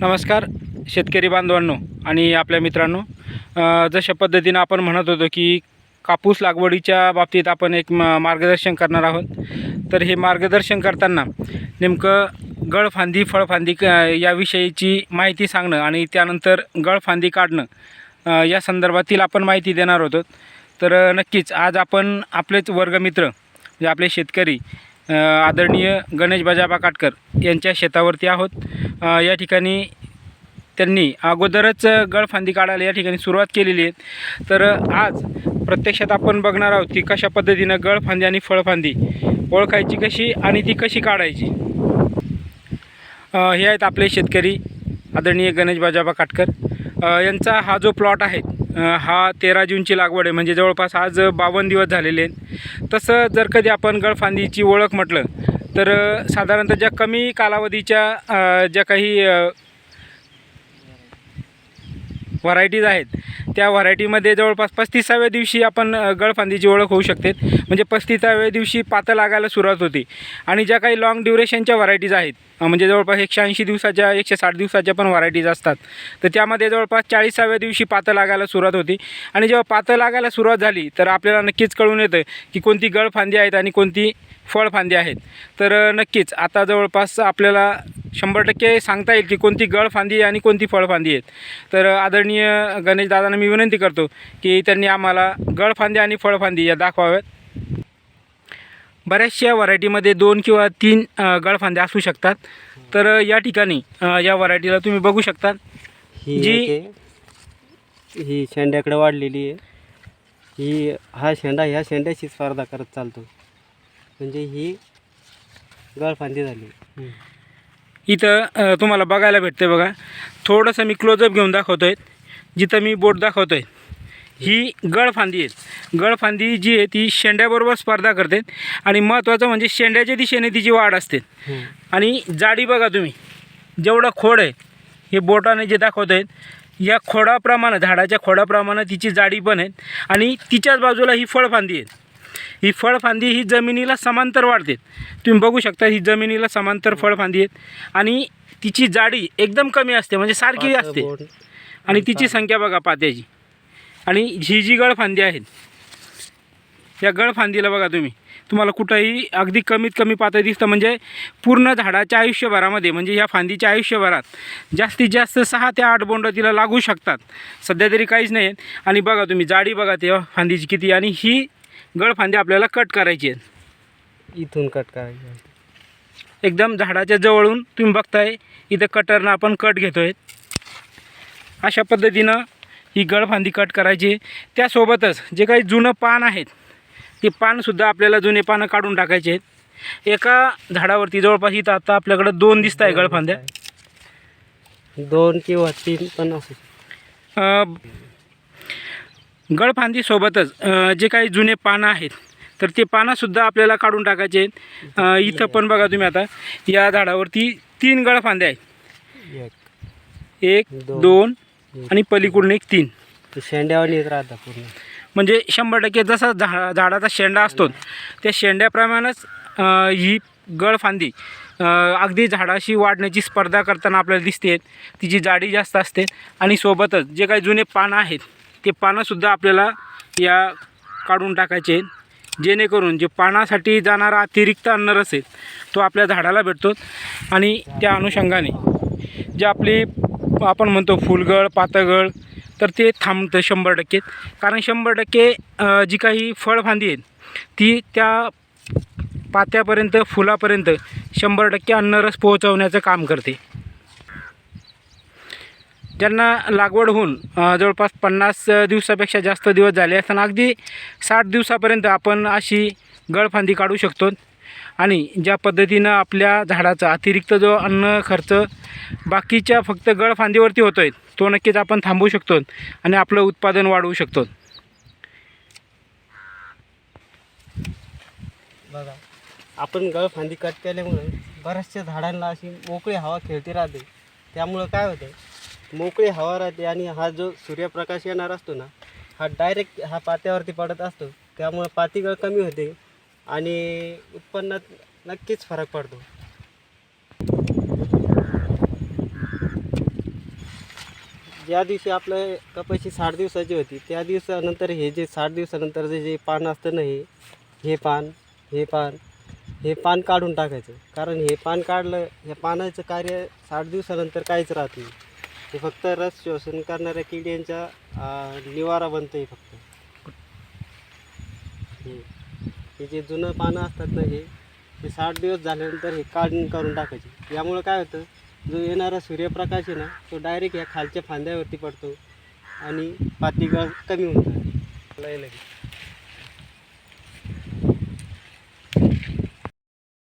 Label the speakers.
Speaker 1: नमस्कार शेतकरी बांधवांनो आणि आपल्या मित्रांनो. जशा पद्धतीनं आपण म्हणत होतो की कापूस लागवडीच्या बाबतीत आपण एक म मार्गदर्शन करणार आहोत. तर हे मार्गदर्शन करताना नेमकं गळफांदी फळफांदी क याविषयीची माहिती सांगणं आणि त्यानंतर गळफांदी काढणं या संदर्भातील आपण माहिती देणार होतो. तर नक्कीच आज आपण आपलेच वर्गमित्र जे आपले शेतकरी आदरणीय गणेश बजाबा काटकर यांच्या शेतावरती आहोत. या ठिकाणी त्यांनी अगोदरच गळफांदी काढायला या ठिकाणी सुरुवात केलेली आहे. तर आज प्रत्यक्षात आपण बघणार आहोत की कशा पद्धतीनं गळफांदी आणि फळफांदी ओळखायची कशी आणि ती कशी काढायची. हे आहेत आपले शेतकरी आदरणीय गणेश बाजाबा काटकर. यांचा हा जो प्लॉट आहे हा तेरा जूनची लागवड आहे. म्हणजे जवळपास आज बावन्न दिवस झालेले आहेत. तसं जर कधी आपण गळफांदीची ओळख म्हटलं तर साधारणतः ज्या कमी कालावधीच्या ज्या काही व्हरायटीज आहेत त्या व्हरायटीमध्ये जवळपास पस्तीसाव्या दिवशी आपण गळफांदीची ओळख होऊ शकते. म्हणजे पस्तीसाव्या दिवशी पातं लागायला सुरुवात होते. आणि ज्या काही लाँग ड्युरेशनच्या व्हरायटीज आहेत म्हणजे जवळपास एकशे ऐंशी दिवसाच्या एकशे साठ दिवसाच्या पण व्हरायटीज असतात. तर त्यामध्ये जवळपास चाळीसाव्या दिवशी पातं लागायला सुरुवात होती. आणि जेव्हा पातं लागायला सुरुवात झाली तर आपल्याला नक्कीच कळून येतं की कोणती गळफांदी आहेत आणि कोणती फळफांदी आहेत. तर नक्कीच आता जवळपास आपल्याला शंभर टक्के सांगता येईल की कोणती गळफांदी आहे आणि कोणती फळफांदी आहेत. तर आदरणीय गणेश दादांना मी विनंती करतो की त्यांनी आम्हाला गळफांदी आणि फळफांदी या दाखवाव्यात. बऱ्याचशा व्हरायटीमध्ये दोन किंवा तीन गळफांद्या असू शकतात. तर या ठिकाणी या व्हरायटीला तुम्ही बघू शकता.
Speaker 2: ही
Speaker 1: जी-.
Speaker 2: ही शेंड्याकडे वाढलेली आहे. ही हा शेंडा ह्या शेंड्याशी स्पर्धा करत चालतो. म्हणजे ही गळफांदी झाली.
Speaker 1: इथं अ, तुम्हाला बघायला भेटते बघा. थोडंसं मी क्लोजअप घेऊन दाखवतो आहे जिथं मी बोट दाखवतो आहे ही गळफांदी आहे. गळफांदी जी आहे ती शेंड्याबरोबर स्पर्धा करते. आणि महत्त्वाचं म्हणजे शेंड्याच्या दिशेने तिची वाढ असते. आणि जाडी बघा तुम्ही. जेवढं खोड आहे हे बोटाने जे दाखवत आहेत या खोडाप्रमाणे झाडाच्या खोडाप्रमाणे तिची जाडी पण आहे. आणि तिच्याच बाजूला ही फळफांदी आहे. ही फळफांदी ही जमिनीला समांतर वाढते तुम्ही बघू शकता ही जमिनीला समांतर फळफांदी आहेत. आणि तिची जाडी एकदम कमी असते म्हणजे सारखी असते. आणि तिची संख्या बघा पात्याची. आणि ही जी गळफांदी आहेत या गळफांदीला बघा तुम्ही. तुम्हाला कुठंही अगदी कमीत कमी पातळ दिसतं म्हणजे पूर्ण झाडाच्या आयुष्यभरामध्ये म्हणजे या फांदीच्या आयुष्यभरात जास्तीत जास्त सहा ते आठ बोंड तिला लागू शकतात. सध्या तरी काहीच नाही. आहेत आणि बघा तुम्ही जाडी बघा तेव्हा फांदीची किती. आणि ही गळफांदी आपल्याला कट करायची आहे
Speaker 2: इथून कट करायची
Speaker 1: एकदम झाडाच्या जवळून तुम्ही बघताय इथं कटरनं आपण कट घेतो आहे अशा पद्धतीनं ही गळफांदी कट करायची. त्यासोबतच जे काही जुनं पान आहेत ते पानसुद्धा आपल्याला जुने पानं काढून टाकायचे आहेत. एका झाडावरती जवळपास इथं आता आपल्याकडं दोन दिसत आहे गळफांद्या
Speaker 2: दोन किंवा तीन पण असू
Speaker 1: गळफांदीसोबतच जे काही जुने पानं आहेत तर ते पानंसुद्धा आपल्याला काढून टाकायचे आहेत. इथं पण बघा तुम्ही आता या झाडावरती तीन गळफांद्या आहेत.
Speaker 2: एक
Speaker 1: एक
Speaker 2: दोन.
Speaker 1: आणि पलीकडून एक तीन.
Speaker 2: ते शेंड्यावानीच राहतात पूर्ण.
Speaker 1: म्हणजे शंभर टक्के जसा झा झाडाचा शेंडा असतो त्या शेंड्याप्रमाणेच ही गळफांदी अगदी झाडाशी वाढण्याची स्पर्धा करताना आपल्याला दिसते. तिची जाडी जास्त असते आणि सोबतच जे काही जुने पानं आहेत ते पानंसुद्धा आपल्याला या काढून टाकायचे जेणेकरून जे पानासाठी जाणारा अतिरिक्त अन्नर असेल तो आपल्या झाडाला भेटतो. आणि त्या अनुषंगाने जे आपली आपण म्हणतो फुलगळ पातगळ तर ते थांबतं शंभर टक्के. कारण शंभर टक्के जी काही फळफांदी आहेत ती त्या पात्यापर्यंत फुलापर्यंत शंभर टक्के अन्नरस पोहोचवण्याचं काम करते. ज्यांना लागवड होऊन जवळपास पन्नास दिवसापेक्षा जास्त दिवस झाले असताना अगदी साठ दिवसापर्यंत आपण अशी गळफांदी काढू शकतो. आणि ज्या पद्धतीनं आपल्या झाडाचा अतिरिक्त जो अन्न खर्च बाकीच्या फक्त गळफांदीवरती होतो आहे तो नक्कीच आपण थांबवू शकतो आणि आपलं उत्पादन वाढवू शकतो.
Speaker 2: बघा आपण गळफांदी कट केल्यामुळे बऱ्याचशा झाडांना अशी मोकळी हवा खेळती राहते. त्यामुळं काय होतं मोकळी हवा राहते आणि हा जो सूर्यप्रकाश येणार असतो ना हा डायरेक्ट हा पात्यावरती पडत असतो. त्यामुळं पातीगळ कमी होते आणि उत्पन्नात नक्कीच फरक पडतो. ज्या दिवशी आपलं कपाशी साठ दिवसाची होती त्या दिवसानंतर हे जे साठ दिवसानंतर जे जे पान असतं ना हे हे पान हे पान हे पान काढून टाकायचं. कारण हे पान काढलं ह्या पानाचं कार्य साठ दिवसानंतर काहीच राहत नाही. हे फक्त रस शोषण करणाऱ्या किड्यांचा अं, निवारा बनतो हे फक्त. हे हे जे जुनं पानं असतात ना हे ते साठ दिवस झाल्यानंतर हे काढून करून टाकायचे. यामुळं काय होतं जो येणारा सूर्यप्रकाश आहे ना तो डायरेक्ट ह्या खालच्या फांद्यावरती पडतो आणि पातीगळ कमी होऊन जाते. लय लगेच.